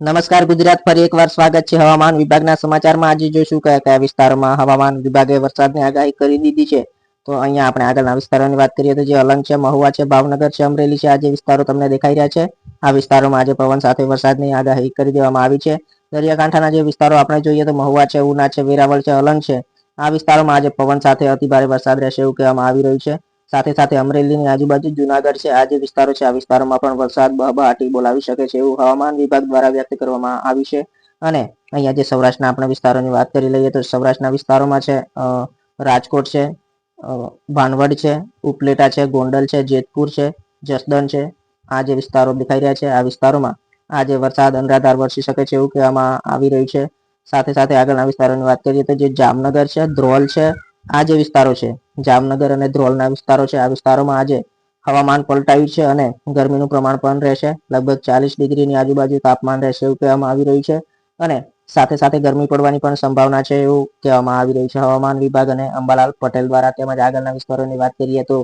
નમસ્કાર ગુજરાત, ફરી એકવાર સ્વાગત છે હવામાન વિભાગના સમાચારમાં. આજે જોઈશું કયા કયા વિસ્તારોમાં હવામાન વિભાગે વરસાદની આગાહી કરી દીધી છે, તો અહીંયા આપણે આગળના વિસ્તારોની વાત કરીએ તો જે અલંગ છે, મહુવા છે, ભાવનગર છે, અમરેલી છે આ જે વિસ્તારો તમને દેખાઈ રહ્યા છે. આ વિસ્તારોમાં આજે પવન સાથે વરસાદની આગાહી કરી દેવામાં આવી છે. દરિયાકાંઠાના જે વિસ્તારો આપણે જોઈએ તો મહુવા છે, ઉના છે, વેરાવળ છે, અલંગ છે. આ વિસ્તારોમાં આજે પવન સાથે અતિભારે વરસાદ રહેશે એવું કહેવામાં આવી રહ્યું છે. સાથે સાથે અમરેલીની આજુબાજુ જુનાગઢ છે. આ જે વિસ્તારો છે, આ વિસ્તારોમાં પણ વરસાદ બહબહાટી બોલાવી શકે છે એવું હવામાન વિભાગ દ્વારા વ્યક્ત કરવામાં આવ્યું છે. અને અહીંયા જે સૌરાષ્ટ્રના આપણે વિસ્તારોની વાત કરી લઈએ તો સૌરાષ્ટ્રના વિસ્તારોમાં છે રાજકોટ છે ભાનવડ છે, ઉપલેટા છે, ગોંડલ છે, જેતપુર છે, જસદણ છે. આ જે વિસ્તારો દેખાઈ રહ્યા છે, આ વિસ્તારોમાં આજે વરસાદ અનરાધાર વરસી શકે છે એવું કહેવામાં આવી રહ્યું છે. સાથે સાથે આગળના વિસ્તારોની વાત કરીએ તો જે જામનગર છે, ધ્રોલ છે આ જે વિસ્તારો છે, જામનગર અને ધ્રોલના વિસ્તારો છે, આ વિસ્તારોમાં આજે હવામાન પલટાયું છે અને ગરમીનું પ્રમાણ પણ રહેશે. લગભગ ચાલીસ ડિગ્રીની આજુબાજુ તાપમાન રહેશે એવું કહેવામાં આવી રહ્યું છે અને સાથે સાથે ગરમી પડવાની પણ સંભાવના છે એવું કહેવામાં આવી રહ્યું છે. હવામાન વિભાગ અને અંબાલાલ પટેલ દ્વારા તેમજ આગળના વિસ્તારોની વાત કરીએ તો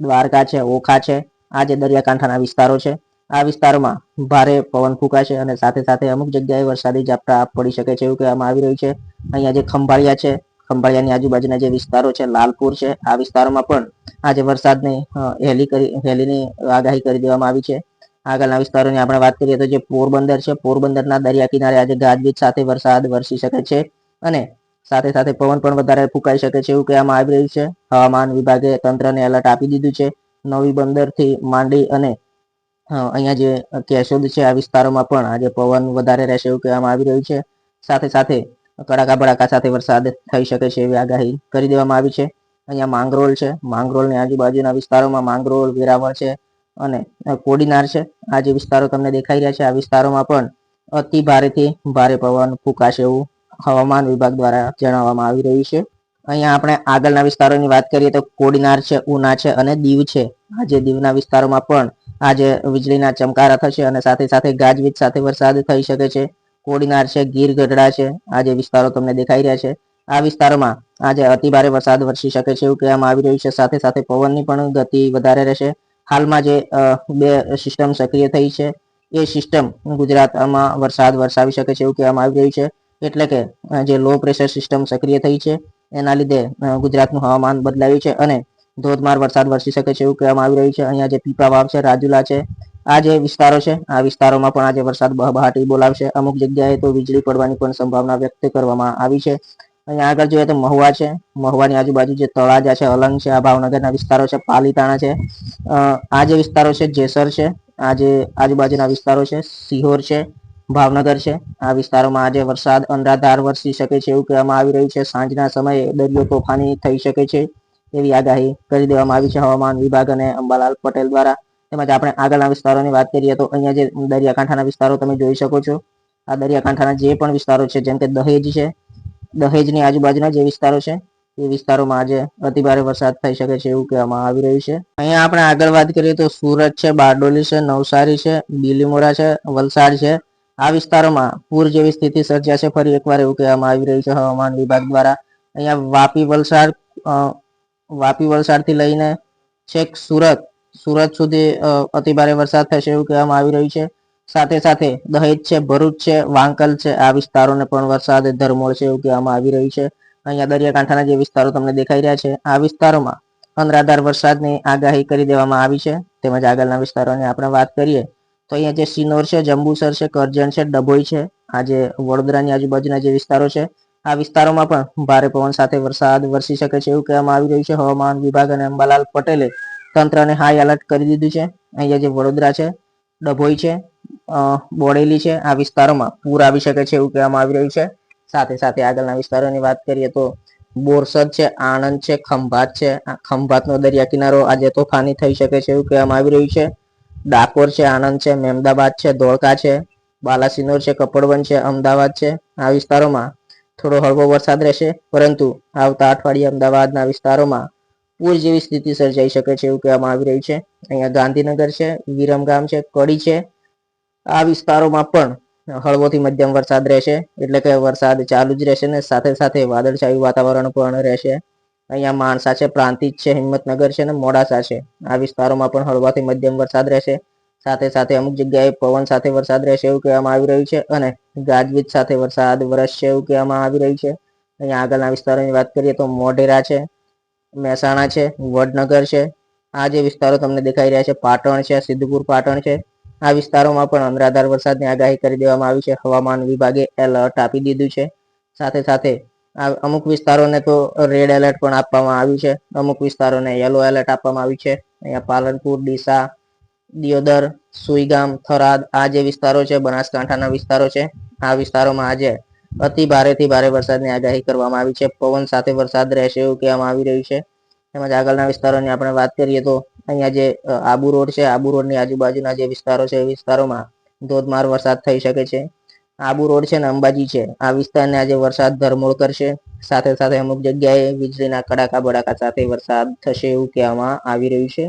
દ્વારકા છે, ઓખા છે, આ જે દરિયાકાંઠાના વિસ્તારો છે, આ વિસ્તારોમાં ભારે પવન ફૂંકાશે અને સાથે સાથે અમુક જગ્યાએ વરસાદી ઝાપટા પડી શકે છે એવું કહેવામાં આવી રહ્યું છે. અહીંયા જે ખંભાળિયા છે ખંભાળિયાની આજુબાજુના જે વિસ્તારો છે, લાલપુર છે, આ વિસ્તારોમાં પણ આજે વરસાદની હેલી કરી હેલીની આગાહી કરી દેવામાં આવી છે. આગળના વિસ્તારોની આપણે વાત કરીએ તો જે પોરબંદર છે, પોરબંદરના દરિયા કિનારે આજે ગાજવીજ સાથે વરસાદ વરસી શકે છે અને સાથે સાથે પવન પણ વધારે ફૂંકાઈ શકે છે એવું કહેવામાં આવી રહ્યું છે. હવામાન વિભાગે તંત્રને એલર્ટ આપી દીધું છે. નવી બંદરથી માંડી અને અહીંયા જે કેશોદ છે, આ વિસ્તારોમાં પણ આજે પવન વધારે રહેશે એવું કહેવામાં આવી રહ્યું છે. સાથે સાથે કડાકા ભડાકા સાથે વરસાદ થઈ શકે છે એવી આગાહી કરી દેવામાં આવી છે. અહીંયા માંગરોળ છે. માંગરોળની આજુબાજુના વિસ્તારોમાં માંગરોળ, વેરાવળ છે અને કોડીનાર છે. આ જે વિસ્તારો તમને દેખાઈ રહ્યા છે, આ વિસ્તારોમાં પણ અતિ ભારેથી ભારે પવન ફૂંકાશે એવું હવામાન વિભાગ દ્વારા જણાવવામાં આવી રહ્યું છે. અહીંયા આપણે આગળના વિસ્તારોની વાત કરીએ તો કોડીનાર છે, ઉના છે અને દીવ છે. આજે દીવના વિસ્તારોમાં પણ આજે વીજળીના ચમકારા થશે અને સાથે સાથે ગાજવીજ સાથે વરસાદ થઈ શકે છે. કોડીનાર છે, ગીર ગઢડા છે, આ જે વિસ્તારો તમને દેખાઈ રહ્યા છે, આ વિસ્તારોમાં આજે અતિભારે વરસાદ વરસી શકે છે એવું કહેવામાં આવી રહ્યું છે. સાથે સાથે પવનની પણ ગતિ વધારે રહેશે. હાલમાં જે બે સિસ્ટમ સક્રિય થઈ છે, એ સિસ્ટમ ગુજરાતમાં વરસાદ વરસાવી શકે છે એવું કહેવામાં આવી રહ્યું છે. એટલે કે જે લો પ્રેશર સિસ્ટમ સક્રિય થઈ છે, એના લીધે ગુજરાતનું હવામાન બદલાયું છે અને ધોધમાર વરસાદ વરસી શકે છે એવું કહેવામાં આવી રહ્યું છે. અહીંયા જે પીપા વાવ છે, રાજુલા છે આ જે વિસ્તારો છે, આ વિસ્તારોમાં પણ આજે વરસાદ બહબહાટી બોલાવશે. અમુક જગ્યાએ તો વીજળી પડવાની પણ સંભાવના વ્યક્ત કરવામાં આવી છે. અહીંયા આગળ જોઈએ તો મહુવા છે. મહુવાની આજુબાજુ જે તળાજા છે, અલંગ છે, આ ભાવનગરના વિસ્તારો છે, પાલીતાણા છે. આ જે વિસ્તારો છે, જેસર છે, આ જે આજુબાજુના વિસ્તારો છે, સિહોર છે, ભાવનગર છે. આ વિસ્તારોમાં આજે વરસાદ અનરાધાર વરસી શકે છે એવું કહેવામાં આવી રહ્યું છે. સાંજના સમયે દરિયો તોફાની થઈ શકે છે એવી આગાહી કરી દેવામાં આવી છે. હવામાન વિભાગ અને અંબાલાલ પટેલ દ્વારા તેમજ આપણે આગળના વિસ્તારોની વાત કરીએ તો અહીંયા જે દરિયાકાંઠાના વિસ્તારો તમે જોઈ શકો છો. આ દરિયાકાંઠાના જે પણ વિસ્તારો છે, જેમ કે દહેજ છે, દહેજની આજુબાજુના જે વિસ્તારો છે, એ વિસ્તારોમાં આજે અતિભારે વરસાદ થઈ શકે છે એવું કહેવામાં આવી રહ્યું છે. અહીંયા આપણે આગળ વાત કરીએ તો સુરત છે, બારડોલી છે, નવસારી છે, બીલીમોરા છે, વલસાડ છે. આ વિસ્તારોમાં પૂર જેવી સ્થિતિ સર્જાશે ફરી એકવાર એવું કહેવામાં આવી રહ્યું છે હવામાન વિભાગ દ્વારા. અહીંયા વાપી વલસાડ વાપી વલસાડથી લઈને છેક સુરત સુરત સુધી અતિ અતિભારે વરસાદ થશે એવું કહેવામાં આવી રહ્યું છે. સાથે સાથે દહેજ છે, ભરૂચ છે, વાંકલ છે, આ વિસ્તારોને પણ વરસાદ ધરમોળ છે એવું કહેવામાં આવી રહ્યું છે. અહીંયા દરિયાકાંઠાના જે વિસ્તારો તમને દેખાઈ રહ્યા છે, આ વિસ્તારોમાં અનરાધાર વરસાદની આગાહી કરી દેવામાં આવી છે. તેમજ આગળના વિસ્તારોની આપણે વાત કરીએ, તો અહીંયા જે સિનોર છે, જંબુસર છે, કરજણ છે, ડભોઈ છે, આ જે વડોદરાની આજુબાજુના જે વિસ્તારો છે, આ વિસ્તારોમાં પણ ભારે પવન સાથે વરસાદ વરસી શકે છે એવું કહેવામાં આવી રહ્યું છે. હવામાન વિભાગ અને અંબાલાલ પટેલે તંત્રને હાઈ એલર્ટ કરી દીધું છે. અહીંયા જે વડોદરા છે, ડભોઈ છે બોડેલી છે, આ વિસ્તારોમાં પૂર આવી શકે છે એવું કહેવામાં આવી રહ્યું છે. સાથે સાથે આગળના વિસ્તારોની વાત કરીએ તો બોરસદ છે, આણંદ છે, ખંભાત છે. આ ખંભાતનો દરિયા કિનારો આજે તોફાની થઈ શકે છે એવું કહેવામાં આવી રહ્યું છે. ડાકોર છે, આણંદ છે મહેમદાબાદ છે, ધોળકા છે, બાલાસિનોર છે કપડવન છે, અમદાવાદ છે. આ વિસ્તારોમાં થોડો હળવો વરસાદ રહેશે, પરંતુ આવતા અઠવાડિયે અમદાવાદના વિસ્તારોમાં પૂર જેવી સ્થિતિ સર્જાઈ શકે છે એવું કહેવામાં આવી રહ્યું છે. અહીંયા ગાંધીનગર છે, વિરમગામ છે, કડી છે. આ વિસ્તારોમાં પણ હળવોથી મધ્યમ વરસાદ રહેશે, એટલે કે વરસાદ ચાલુ જ રહેશે ને સાથે સાથે વાદળછાયું વાતાવરણ પણ રહેશે. અહીંયા માણસા છે, પ્રાંતિજ છે, હિંમતનગર છે ને મોડાસા છે. આ વિસ્તારોમાં પણ હળવાથી મધ્યમ વરસાદ રહેશે. સાથે સાથે અમુક જગ્યાએ પવન સાથે વરસાદ રહેશે એવું કહેવામાં આવી રહ્યું છે અને ગાજવીજ સાથે વરસાદ વરસશે એવું કહેવામાં આવી રહ્યું છે. અહીંયા આગળના વિસ્તારોની વાત કરીએ તો મોઢેરા છે. મહેસાણા છે, વડનગર છે. આ જે વિસ્તારો તમને દેખાઈ રહ્યા છે, પાટણ છે, સિદ્ધપુર પાટણ છે. આ વિસ્તારોમાં પણ અનરાધાર વરસાદની આગાહી કરી દેવામાં આવી છે. હવામાન વિભાગે એલર્ટ આપી દીધું છે. સાથે સાથે આ અમુક વિસ્તારોને તો રેડ એલર્ટ પણ આપવામાં આવ્યું છે. અમુક વિસ્તારોને યલો એલર્ટ આપવામાં આવ્યું છે. અહીંયા પાલનપુર, ડીસા, દિયોદર, સુઈગામ, થરાદ, આ જે વિસ્તારો છે, બનાસકાંઠાના વિસ્તારો છે. આ વિસ્તારોમાં આજે અતિ ભારેથી ભારે વરસાદની આગાહી કરવામાં આવી છે. પવન સાથે વરસાદ રહેશે એવું કહેવામાં આવી રહ્યું છે. તેમજ આગળના વિસ્તારોની આપણે વાત કરીએ તો અહીંયા જે આબુ રોડ છે, આબુ રોડની આજુબાજુના જે વિસ્તારો છે, એ વિસ્તારોમાં ધોધમાર વરસાદ થઈ શકે છે. આબુ રોડ છે ને અંબાજી છે. આ વિસ્તારને આજે વરસાદ ધરમોળ કરશે. સાથે સાથે અમુક જગ્યાએ વીજળીના કડાકા બડાકા સાથે વરસાદ થશે એવું કહેવામાં આવી રહ્યું છે.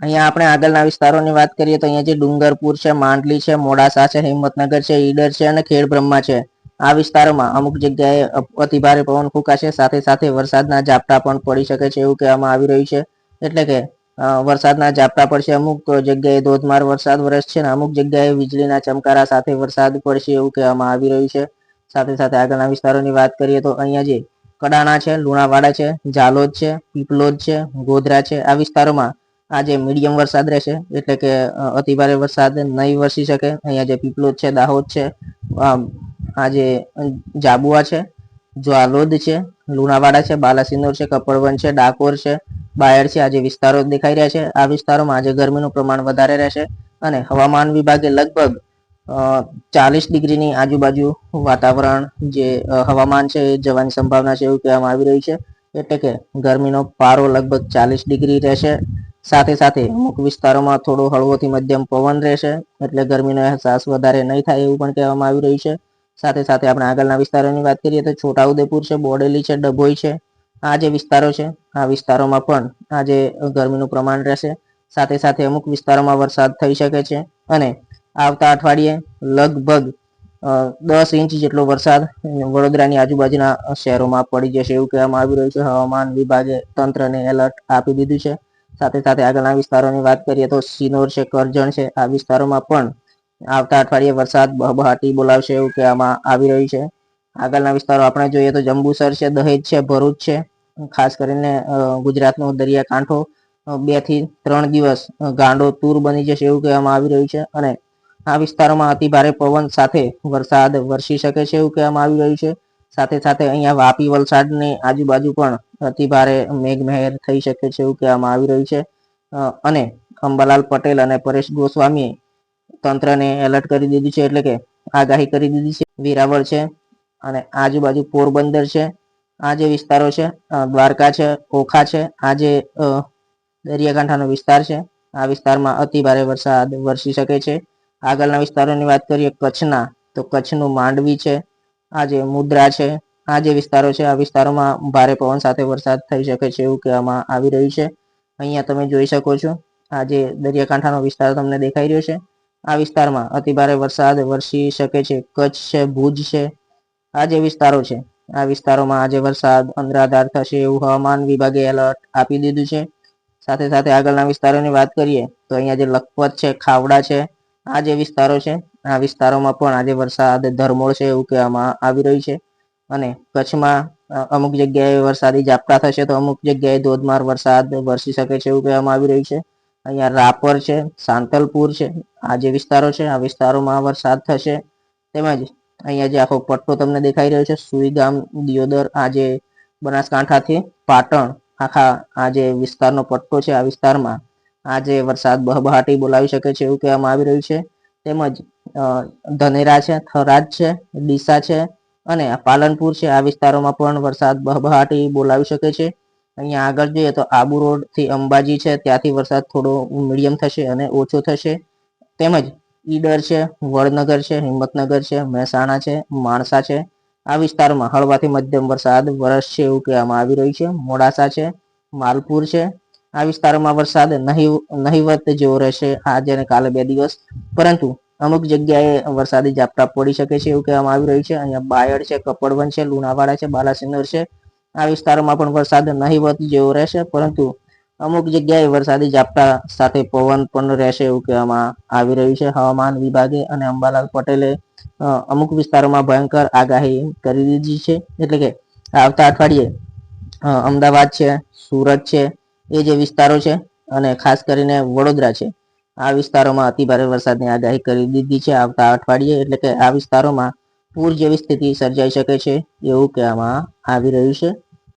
અહીંયા આપણે આગળના વિસ્તારોની વાત કરીએ તો અહીંયા જે ડુંગરપુર છે, માંડલી છે, મોડાસા છે, હિંમતનગર છે, ઈડર છે અને ખેડબ્રહ્મા છે. આ વિસ્તારોમાં અમુક જગ્યાએ અતિ અતિભારે પવન ફૂંકાશે. સાથે સાથે વરસાદના ઝાપટા પણ પડી શકે છે એવું કહેવામાં આવી રહ્યું છે. એટલે કે વરસાદના ઝાપટા પડશે, અમુક જગ્યાએ ધોધમાર વરસાદ વરસશે ને અમુક જગ્યાએ વીજળીના ચમકારા સાથે વરસાદ પડશે એવું કહેવામાં આવી રહ્યું છે. સાથે સાથે આગળના વિસ્તારોની વાત કરીએ તો અહીંયા જે કડાણા છે, લુણાવાડા છે, ઝાલોદ છે, પીપલોદ છે, ગોધરા છે, આ વિસ્તારોમાં આજે મીડિયમ વરસાદ રહેશે, એટલે કે અતિભારે વરસાદ નહીં વરસી શકે. અહીંયા જે પીપલોદ છે, દાહોદ છે આમ, આજે જાબુઆ છે જ્વાલોદ છે લુણાવાડા છે બાલાસિનોર છે કપડવન છે ડાકોર છે બાયડ છે આ જે વિસ્તારો દેખાઈ રહ્યા છે આ વિસ્તારોમાં આજે ગરમીનું પ્રમાણ વધારે રહેશે અને હવામાન વિભાગે લગભગ ચાલીસ ડિગ્રીની આજુબાજુ વાતાવરણ જે હવામાન છે એ જવાની સંભાવના છે એવું કહેવામાં આવી રહ્યું છે. એટલે કે ગરમીનો પારો લગભગ ચાલીસ ડિગ્રી રહેશે. સાથે સાથે અમુક વિસ્તારોમાં થોડો હળવોથી મધ્યમ પવન રહેશે. એટલે ગરમીનો અહેસાસ વધારે નહીં થાય એવું પણ કહેવામાં આવી રહ્યું છે. સાથે સાથે આપણે આગળના વિસ્તારોની વાત કરીએ તો છોટાઉદેપુર છે, બોડેલી છે, ડભોઈ છે, આ જે વિસ્તારો છે, આ વિસ્તારોમાં પણ આજે ગરમીનું પ્રમાણ રહેશે. સાથે સાથે અમુક વિસ્તારોમાં વરસાદ થઈ શકે છે અને આવતા અઠવાડિયે લગભગ દસ ઇંચ જેટલો વરસાદ વડોદરાની આજુબાજુના શહેરોમાં પડી જશે એવું કહેવામાં આવી રહ્યું છે. હવામાન વિભાગે તંત્રને એલર્ટ આપી દીધું છે. સાથે સાથે આગળના વિસ્તારોની વાત કરીએ તો સિનોર છે, કરજણ છે, આ વિસ્તારોમાં પણ આવતા અઠવાડિયે વરસાદ બહબહાટી બોલાવશે એવું કહેવામાં આવી રહ્યું છે. આગળના વિસ્તારો આપણે જોઈએ તો જંબુસર છે, દહેજ છે, ભરૂચ છે. ખાસ કરીને ગુજરાતનો દરિયાકાંઠો કાંઠો બેથી ત્રણ દિવસ ગાંડો તૂર બની જશે એવું કહેવામાં આવી રહ્યું છે. અને આ વિસ્તારોમાં અતિ ભારે પવન સાથે વરસાદ વરસી શકે છે એવું કહેવામાં આવી રહ્યું છે. સાથે સાથે અહીંયા વાપી વલસાડની આજુબાજુ પણ અતિ ભારે મેઘમહેર થઈ શકે છે એવું કહેવામાં આવી રહ્યું છે. અને અંબાલાલ પટેલ અને પરેશ ગોસ્વામીએ તંત્રને એલર્ટ કરી દીધું છે એટલે કે આગાહી કરી દીધી છે. વેરાવળ છે અને આજુબાજુ પોરબંદર છે. આ જે વિસ્તારો છે દ્વારકા છે, ઓખા છે, આ જે દરિયાકાંઠાનો વિસ્તાર છે, આ વિસ્તારમાં અતિ ભારે વરસાદ વરસી શકે છે. આગળના વિસ્તારોની વાત કરીએ કચ્છના, તો કચ્છનું માંડવી છે, આ જે મુદ્રા છે, આ જે વિસ્તારો છે, આ વિસ્તારોમાં ભારે પવન સાથે વરસાદ થઈ શકે છે એવું કહેવામાં આવી રહ્યું છે. અહીંયા તમે જોઈ શકો છો, આ જે દરિયાકાંઠાનો વિસ્તાર તમને દેખાઈ રહ્યો છે. આ વિસ્તારમાં અતિભારે વરસાદ વરસી શકે છે, કચ્છ છે, ભુજ છે, આ જે વિસ્તારો છે, આ વિસ્તારોમાં આજે વરસાદ અનરાધાર થશે એવું હવામાન વિભાગે એલર્ટ આપી દીધું છે. સાથે સાથે આગળના વિસ્તારોની વાત કરીએ તો અહીંયા જે લખપત છે, ખાવડા છે, આ જે વિસ્તારો છે, આ વિસ્તારોમાં પણ આજે વરસાદ ધરમોળ છે એવું કહેવામાં આવી રહ્યું છે. અને કચ્છમાં અમુક જગ્યાએ વરસાદી ઝાપટા થશે તો અમુક જગ્યાએ ધોધમાર વરસાદ વરસી શકે છે એવું કહેવામાં આવી રહ્યું છે. અહીંયા રાપર છે, સાંતલપુર છે, આ જે વિસ્તારો છે, આ વિસ્તારોમાં વરસાદ થશે. તેમજ અહીંયા જે આખો પટ્ટો તમને દેખાઈ રહ્યો છે, સુઈગામ, દિયોદર, આ જે બનાસકાંઠાથી પાટણ, આખા આ જે વિસ્તારનો પટ્ટો છે, આ વિસ્તારમાં આજે વરસાદ બહબહાટી બોલાવી શકે છે એવું કહેવામાં આવી રહ્યું છે. તેમજ ધનેરા છે, થરાદ છે, ડીસા છે અને પાલનપુર છે, આ વિસ્તારોમાં પણ વરસાદ બહબહાટી બોલાવી શકે છે. અહીંયા આગળ જોઈએ તો આબુ રોડથી અંબાજી છે, ત્યાંથી વરસાદ થોડો મીડિયમ થશે અને ઓછો થશે. તેમજ ઈડર છે, વડનગર છે, હિંમતનગર છે, મહેસાણા છે, માણસા છે. આ વિસ્તારમાં હળવાથી મધ્યમ વરસાદ વરસશે એવું કહેવામાં આવી રહ્યું છે. મોડાસા છે, માલપુર છે. આ વિસ્તારોમાં વરસાદ નહીં નહિવત જેવો રહેશે આજે અને કાલે બે દિવસ. પરંતુ અમુક જગ્યાએ વરસાદી ઝાપટા પડી શકે છે એવું કહેવામાં આવી રહ્યું છે. અહીંયા બાયડ છે કપડવન છે, લુણાવાડા છે, બાલાસિનોર છે આ વિસ્તારોમાં પણ વરસાદ નહીવત જેવો રહેશે, પરંતુ અમુક જગ્યાએ વરસાદી ઝાપટા સાથે પવન પણ રહેશે એવું કહેવામાં આવી રહ્યું છે. હવામાન વિભાગે અને અંબાલાલ પટેલે અમુક વિસ્તારોમાં ભયંકર આગાહી કરી દીધી છે. એટલે કે આવતા અઠવાડિયે અમદાવાદ છે, સુરત છે, એ જે વિસ્તારો છે અને ખાસ કરીને વડોદરા છે, આ વિસ્તારોમાં અતિભારે વરસાદની આગાહી કરી દીધી છે આવતા અઠવાડિયે. એટલે કે આ વિસ્તારોમાં પૂર જેવી સ્થિતિ સર્જાઈ શકે છે એવું કહેવામાં આવી રહ્યું છે.